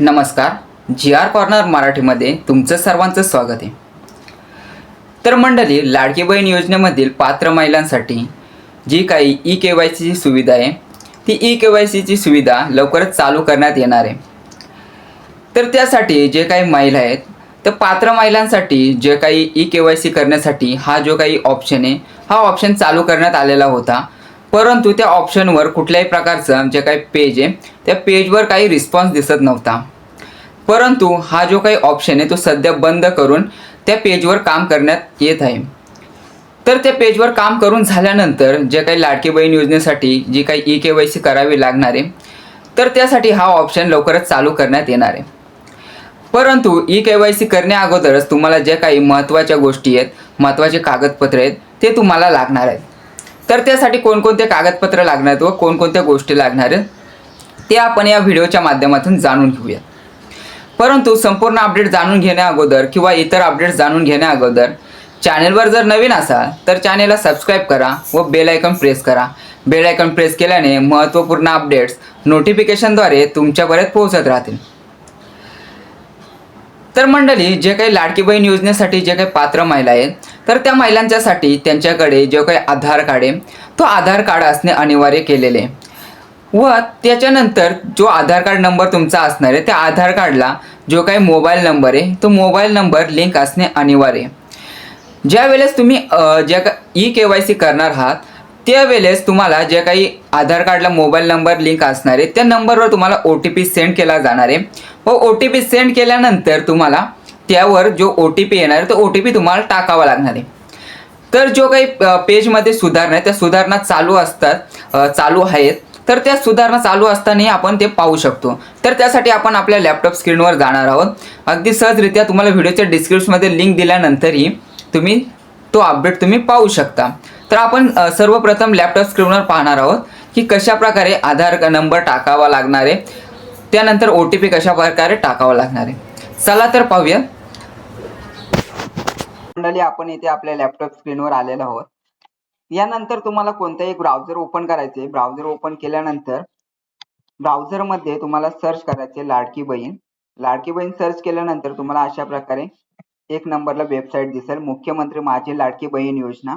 नमस्कार. जी R corner मराठीमध्ये तुमचं सर्वांचं स्वागत आहे. तर मंडळी लाडकी बहीण योजनेमधील पात्र महिलांसाठी जी काही ई के वाय सीची सुविधा आहे ती ई के वाय सीची सुविधा लवकरच चालू करण्यात येणार आहे. तर त्यासाठी जे काही महिला आहेत तर पात्र महिलांसाठी जे काही ई के वाय सी करण्यासाठी हा जो काही ऑप्शन आहे हा ऑप्शन चालू करण्यात आलेला होता. परंतु त्या ऑप्शनवर कुठल्याही प्रकारचं जे काही पेज आहे त्या पेजवर काही रिस्पॉन्स दिसत नव्हता. परंतु हा जो काही ऑप्शन आहे तो सध्या बंद करून त्या पेजवर काम करण्यात येत आहे. तर त्या पेजवर काम करून झाल्यानंतर जे काही लाडकी बहीण योजनेसाठी जी काही ई के वाय सी करावी लागणार आहे तर त्यासाठी हा ऑप्शन लवकरच चालू करण्यात येणार आहे. परंतु ई के वाय सी करण्या अगोदरच तुम्हाला ज्या काही महत्त्वाच्या गोष्टी आहेत महत्त्वाचे कागदपत्रे आहेत ते तुम्हाला लागणार आहेत. तर त्यासाठी कोणकोणते कागदपत्र लागणार आहेत व कोणकोणत्या गोष्टी लागणार आहेत ते आपण या व्हिडिओच्या माध्यमातून जाणून घेऊयात. परंतु संपूर्ण अपडेट जाणून घेण्या अगोदर किंवा इतर अपडेट्स जाणून घेण्या अगोदर चॅनेलवर जर नवीन असाल तर चॅनेलला सबस्क्राईब करा व बेल आयकॉन प्रेस करा. बेल आयकॉन प्रेस केल्याने महत्त्वपूर्ण अपडेट्स नोटिफिकेशनद्वारे तुमच्यापर्यंत पोहोचत राहतील. तर मंडळी जे काही लाडकी बहीण योजनेसाठी जे काही पात्र महिला आहेत तर त्या महिलांच्यासाठी त्यांच्याकडे जो काही आधार कार्ड आहे तो आधार कार्ड असणे अनिवार्य केलेले आहे. व त्याच्यानंतर जो आधार कार्ड नंबर तुमचा असणार आहे त्या आधार कार्डला जो काही मोबाईल नंबर आहे तो मोबाईल नंबर लिंक असणे अनिवार्य ज्या वेळेस तुम्ही ज्या का ई के वाय सी करणार आहात त्यावेळेस तुम्हाला जे काही आधार कार्डला मोबाईल नंबर लिंक असणार आहे त्या नंबरवर तुम्हाला ओ टी पी सेंड केला जाणार आहे. व ओ टी पी सेंड केल्यानंतर तुम्हाला त्यावर जो ओ टी पी येणार आहे तो ओ टी पी तुम्हाला टाकावा लागणार आहे. तर जो काही पेजमध्ये सुधारणा आहे त्या सुधारणा चालू असतात चालू आहेत. तर त्या सुधारणा चालू असतानाही आपण ते पाहू शकतो. तर त्यासाठी आपण आपल्या लॅपटॉप स्क्रीनवर जाणार आहोत. अगदी सहजरित्या तुम्हाला व्हिडिओच्या डिस्क्रिप्शनमध्ये लिंक दिल्यानंतरही तुम्ही तो अपडेट तुम्ही पाहू शकता. तर आपण सर्वप्रथम लॅपटॉप स्क्रीनवर पाहणार आहोत की कशा प्रकारे आधार नंबर टाकावा लागणार आहे. त्यानंतर ओ टी पी कशा प्रकारे टाकावा लागणार आहे. चला तर पाहूया. मंडळी आपण इथे आपल्या लॅपटॉप स्क्रीनवर आलेलो आहोत. यानंतर तुम्हाला कोणताही ब्राउझर ओपन करायचे ब्राउझर ओपन केल्यानंतर ब्राउझरमध्ये तुम्हाला सर्च करायचे लाडकी बहीण. लाडकी बहीण सर्च केल्यानंतर तुम्हाला अशा प्रकारे एक नंबरला वेबसाईट दिसेल. मुख्यमंत्री माझी लाडकी बहीण योजना.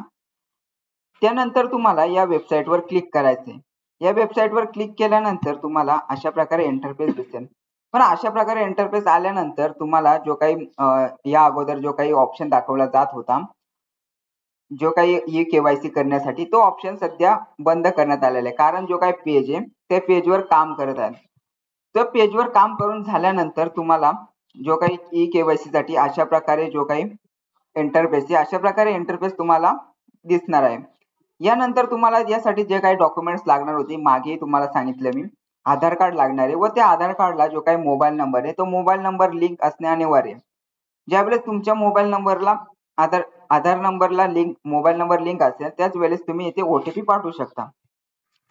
त्यानंतर तुम्हाला या वेबसाईटवर क्लिक करायचे या वेबसाईटवर क्लिक केल्यानंतर तुम्हाला अशा प्रकारे इंटरफेस दिसेल. पण अशा प्रकारे इंटरफेस आल्यानंतर तुम्हाला जो काही या अगोदर जो काही ऑप्शन दाखवला जात होता जो काही ई केवायसी करण्यासाठी तो ऑप्शन सध्या बंद करण्यात आलेला आहे. कारण जो काही पेज आहे त्या पेजवर काम करत आहे. त्या पेजवर काम करून झाल्यानंतर तुम्हाला जो काही ई केवायसी साठी अशा प्रकारे जो काही इंटरफेस आहे अशा प्रकारे इंटरफेस तुम्हाला दिसणार आहे. यानंतर तुम्हाला यासाठी जे काही डॉक्युमेंट्स लागणार होते मागे तुम्हाला सांगितलं मी. आधार कार्ड लागणार आहे व त्या आधार कार्डला जो काही मोबाईल नंबर आहे तो मोबाईल नंबर लिंक असणे अनिवार्य ज्यावेळेस तुमच्या मोबाईल नंबरला आधार आधार नंबरला लिंक मोबाईल नंबर लिंक असेल त्याच वेळेस तुम्ही इथे ओटीपी पाठवू शकता.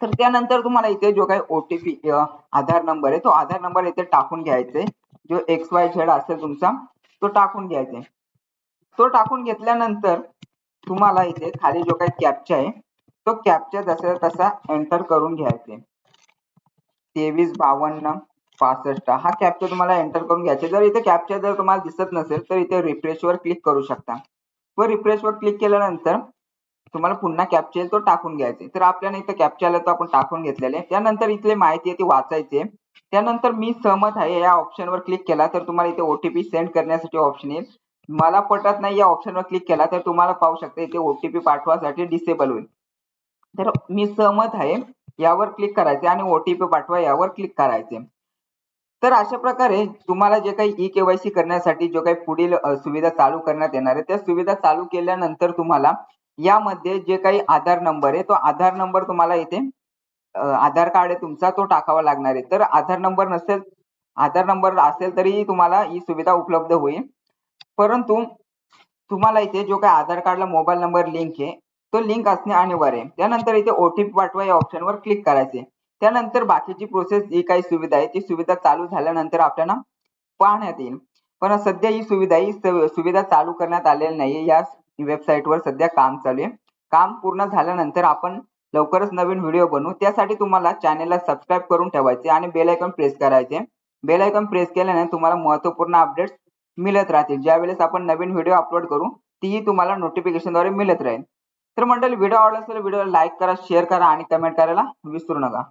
तर त्यानंतर तुम्हाला इथे जो काही ओटीपी आधार नंबर आहे तो आधार नंबर इथे टाकून घ्यायचा. आहे जो एक्स वाय झेड असेल तुमचा तो टाकून घ्यायचा तो टाकून घेतल्यानंतर तुम्हाला इथे खाली जो काही कॅपचा आहे तो कॅपचा जसा तसा एंटर करून घ्यायचे तेवीस बावन्न पासष्ट हा कॅप्चर तुम्हाला एंटर करून घ्यायचा जर इथे कॅप्चर जर तुम्हाला दिसत नसेल तर इथे रिफ्रेश वर क्लिक करू शकता. व रिफ्रेश वर क्लिक केल्यानंतर तुम्हाला पुन्हा कॅप्चर तो टाकून घ्यायचे तर आपल्याला इथे कॅप्चा आला तो आपण टाकून घेतलेले त्यानंतर इथले माहिती आहे ती वाचायची त्यानंतर मी सहमत आहे या ऑप्शन वर क्लिक केला तर तुम्हाला इथे ओटीपी सेंड करण्यासाठी ऑप्शन येईल. मला पटत नाही या ऑप्शन वर क्लिक केला तर तुम्हाला पाहू शकता इथे ओटीपी पाठवासाठी डिसेबल होईल. तर मी सहमत आहे यावर क्लिक करायचे आणि ओटीपी पाठवा यावर क्लिक करायचे. तर अशा प्रकारे तुम्हाला जे काही ई केवायसी करण्यासाठी जो काही पुढील सुविधा चालू करण्यात येणार आहे त्या सुविधा चालू केल्यानंतर तुम्हाला यामध्ये जे काही आधार नंबर आहे तो आधार नंबर तुम्हाला इथे आधार कार्ड आहे तुमचा तो टाकावा लागणार आहे. तर आधार नंबर नसेल आधार नंबर असेल तरी तुम्हाला ही सुविधा उपलब्ध होईल. परंतु तुम्हाला इथे जो काही आधार कार्डला मोबाईल नंबर लिंक आहे तो लिंक असणे अनिवार्य आहे. त्यानंतर इथे ओटीपी पाठवा या ऑप्शनवर क्लिक करायचे. त्यानंतर बाकीची प्रोसेस जी काही सुविधा आहे ती सुविधा चालू झाल्यानंतर आपल्याला पाहण्यात येईल. पण सध्या ही सुविधा ही सुविधा चालू करण्यात आलेली नाहीये. या वेबसाईटवर सध्या काम चालू आहे. काम पूर्ण झाल्यानंतर आपण लवकरच नवीन व्हिडिओ बनवू. त्यासाठी तुम्हाला चॅनेलला सबस्क्राईब करून ठेवायचे आणि बेल आयकॉन प्रेस करायचे. बेल आयकॉन प्रेस केल्याने तुम्हाला महत्त्वपूर्ण अपडेट्स मिळत राहतील. ज्यावेळेस आपण नवीन व्हिडिओ अपलोड करू तीही तुम्हाला नोटिफिकेशनद्वारे मिळत राहील. तर मंडळी व्हिडिओ आवडला असेल व्हिडिओला लाईक करा शेअर करा आणि कमेंट करायला विसरू नका.